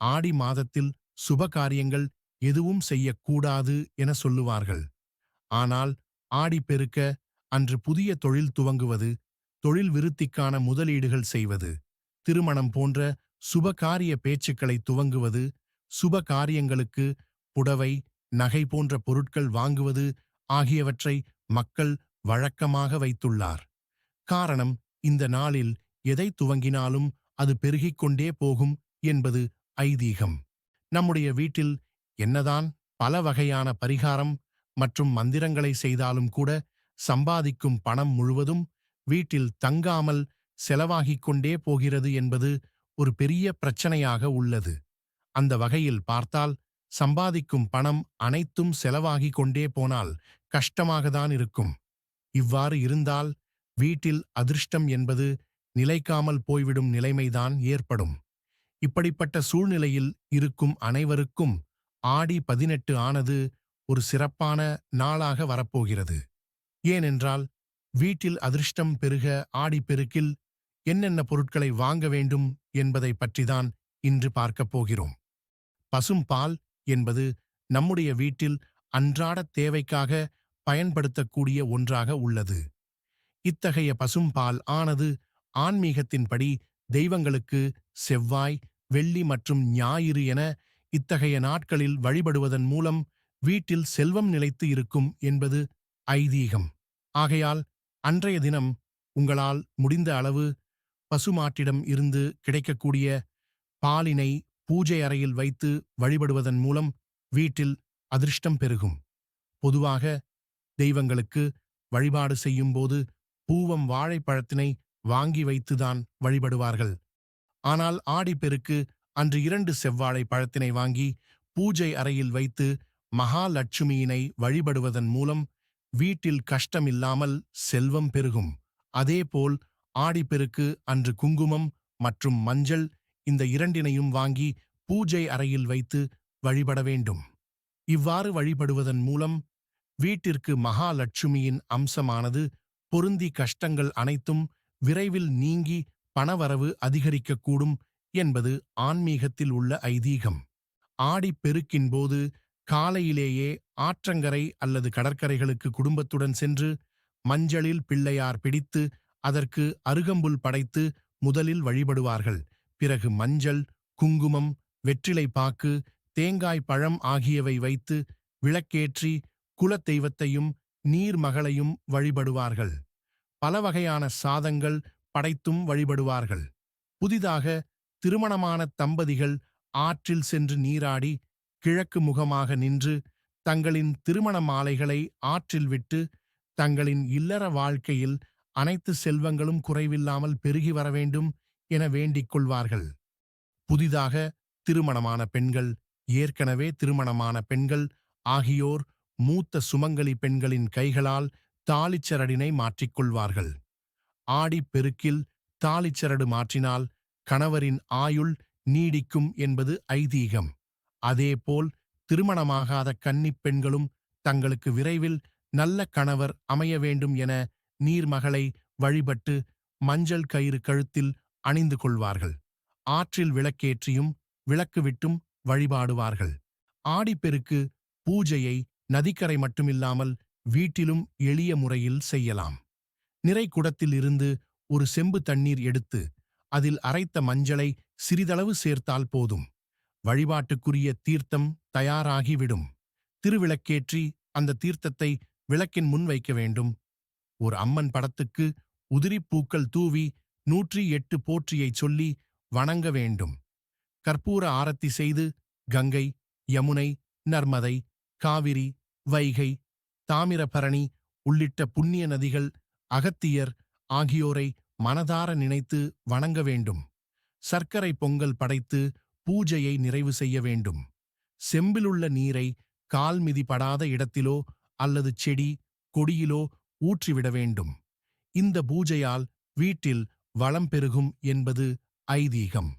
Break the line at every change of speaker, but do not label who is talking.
ஆடி மாதத்தில் சுப காரியங்கள் எதுவும் செய்யக்கூடாது என சொல்லுவார்கள். ஆனால் ஆடி பெருக்க அன்று புதிய தொழில் துவங்குவது தொழில் விருத்திக்கான முதலீடுகள் செய்வது திருமணம் போன்ற சுபகாரிய பேச்சுக்களை துவங்குவது சுப காரியங்களுக்கு புடவை நகை போன்ற பொருட்கள் வாங்குவது ஆகியவற்றை மக்கள் வழக்கமாக வைத்துள்ளார். காரணம் இந்த நாளில் எதை துவங்கினாலும் அது பெருகிக் கொண்டே போகும் என்பது ஐதீகம். நம்முடைய வீட்டில் என்னதான் பல வகையான பரிகாரம் மற்றும் மந்திரங்களை செய்தாலும் கூட சம்பாதிக்கும் பணம் முழுவதும் வீட்டில் தங்காமல் செலவாகிக் கொண்டே போகிறது என்பது ஒரு பெரிய பிரச்சனையாக உள்ளது. அந்த வகையில் பார்த்தால் சம்பாதிக்கும் பணம் அனைத்தும் செலவாகிக் கொண்டே போனால் கஷ்டமாகத்தான் இருக்கும். இவ்வாறு இருந்தால் வீட்டில் அதிர்ஷ்டம் என்பது நிலைக்காமல் போய்விடும் நிலைமைதான் ஏற்படும். இப்படிப்பட்ட சூழ்நிலையில் இருக்கும் அனைவருக்கும் ஆடி பதினெட்டு ஆனது ஒரு சிறப்பான நாளாக வரப்போகிறது. ஏனென்றால் வீட்டில் அதிர்ஷ்டம் பெருக ஆடி பெருக்கில் என்னென்ன பொருட்களை வாங்க வேண்டும் என்பதை பற்றிதான் இன்று பார்க்கப் போகிறோம். பசும் பால் என்பது நம்முடைய வீட்டில் அன்றாடத் தேவைக்காக பயன்படுத்தக்கூடிய ஒன்றாக உள்ளது. இத்தகைய பசும்பால் ஆனது ஆன்மீகத்தின்படி தெய்வங்களுக்கு செவ்வாய் வெள்ளி மற்றும் ஞாயிறு என இத்தகைய நாட்களில் வழிபடுவதன் மூலம் வீட்டில் செல்வம் நிலைத்து இருக்கும் என்பது ஐதீகம். ஆகையால் அன்றைய தினம் உங்களால் முடிந்த அளவு பசுமாட்டிடம் இருந்து கிடைக்கக்கூடிய பாலினை பூஜை அறையில் வைத்து வழிபடுவதன் மூலம் வீட்டில் அதிர்ஷ்டம் பெருகும். பொதுவாக தெய்வங்களுக்கு வழிபாடு செய்யும்போது பூவம் வாழைப்பழத்தினை வாங்கி வைத்துதான் வழிபடுவார்கள். ஆனால் ஆடிப்பெருக்கு அன்று இரண்டு செவ்வாழை பழத்தினை வாங்கி பூஜை அறையில் வைத்து மகாலட்சுமியினை வழிபடுவதன் மூலம் வீட்டில் கஷ்டமில்லாமல் செல்வம் பெருகும். அதேபோல் ஆடிப்பெருக்கு அன்று குங்குமம் மற்றும் மஞ்சள் இந்த இரண்டினையும் வாங்கி பூஜை அறையில் வைத்து வழிபட வேண்டும். இவ்வாறு வழிபடுவதன் மூலம் வீட்டிற்கு மகாலட்சுமியின் அம்சமானது பொருந்தி கஷ்டங்கள் அனைத்தும் விரைவில் நீங்கி பணவரவு அதிகரிக்கக்கூடும் என்பது ஆன்மீகத்தில் உள்ள ஐதீகம். ஆடிப் பெருக்கின்போது காலையிலேயே ஆற்றங்கரை அல்லது கடற்கரைகளுக்கு குடும்பத்துடன் சென்று மஞ்சளில் பிள்ளையார் பிடித்து அதற்கு அருகம்புல் படைத்து முதலில் வழிபடுவார்கள். பிறகு மஞ்சள் குங்குமம் வெற்றிலை பாக்கு தேங்காய் பழம் ஆகியவை வைத்து விளக்கேற்றி குலத் தெய்வத்தையும் நீர்மகளையும் வழிபடுவார்கள். பல வகையான சாதங்கள் படைத்தும் வழிபடுவார்கள். புதிதாக திருமணமான தம்பதிகள் ஆற்றில் சென்று நீராடி கிழக்கு முகமாக நின்று தங்களின் திருமண மாலைகளை ஆற்றில் விட்டு தங்களின் இல்லற வாழ்க்கையில் அனைத்து செல்வங்களும் குறைவில்லாமல் பெருகி வர வேண்டும் என வேண்டிக் கொள்வார்கள். புதிதாக திருமணமான பெண்கள் ஏற்கனவே திருமணமான பெண்கள் ஆகியோர் மூத்த சுமங்கலி பெண்களின் கைகளால் தாலிச்சரடினை மாற்றிக்கொள்வார்கள். ஆடிப் பெருக்கில் தாலிச்சரடு மாற்றினால் கணவரின் ஆயுள் நீடிக்கும் என்பது ஐதீகம். அதேபோல் திருமணமாகாத கன்னிப் பெண்களும் தங்களுக்கு விரைவில் நல்ல கணவர் அமைய வேண்டும் என நீர்மகளை வழிபட்டு மஞ்சள் கயிறு கழுத்தில் அணிந்து கொள்வார்கள். ஆற்றில் விளக்கேற்றியும் விளக்கு விட்டும் வழிபாடுவார்கள் ஆடிப்பெருக்கு பூஜையை நதிக்கரை மட்டுமில்லாமல் வீட்டிலும் எளிய முறையில் செய்யலாம். நிறை குடத்தில் இருந்து ஒரு செம்பு தண்ணீர் எடுத்து அதில் அரைத்த மஞ்சளை சிறிதளவு சேர்த்தால் போதும். வழிபாட்டுக்குரிய தீர்த்தம் தயாராகிவிடும். திருவிளக்கேற்றி அந்த தீர்த்தத்தை விளக்கின் முன் வைக்க வேண்டும். ஒரு அம்மன் படத்துக்கு உதிரிப்பூக்கள் தூவி நூற்றி எட்டு போற்றியைச் சொல்லி வணங்க வேண்டும். கற்பூர ஆரத்தி செய்து கங்கை யமுனை நர்மதை காவிரி வைகை தாமிரபரணி உள்ளிட்ட புண்ணிய நதிகள் அகத்தியர் ஆகியோரை மனதார நினைத்து வணங்க வேண்டும். சர்க்கரை பொங்கல் படைத்து பூஜையை நிறைவு செய்ய வேண்டும். செம்பிலுள்ள நீரை கால் மிதிப்படாத இடத்திலோ அல்லது செடி கொடியிலோ ஊற்றிவிட வேண்டும். இந்த பூஜையால் வீட்டில் வளம் பெருகும் என்பது ஐதீகம்.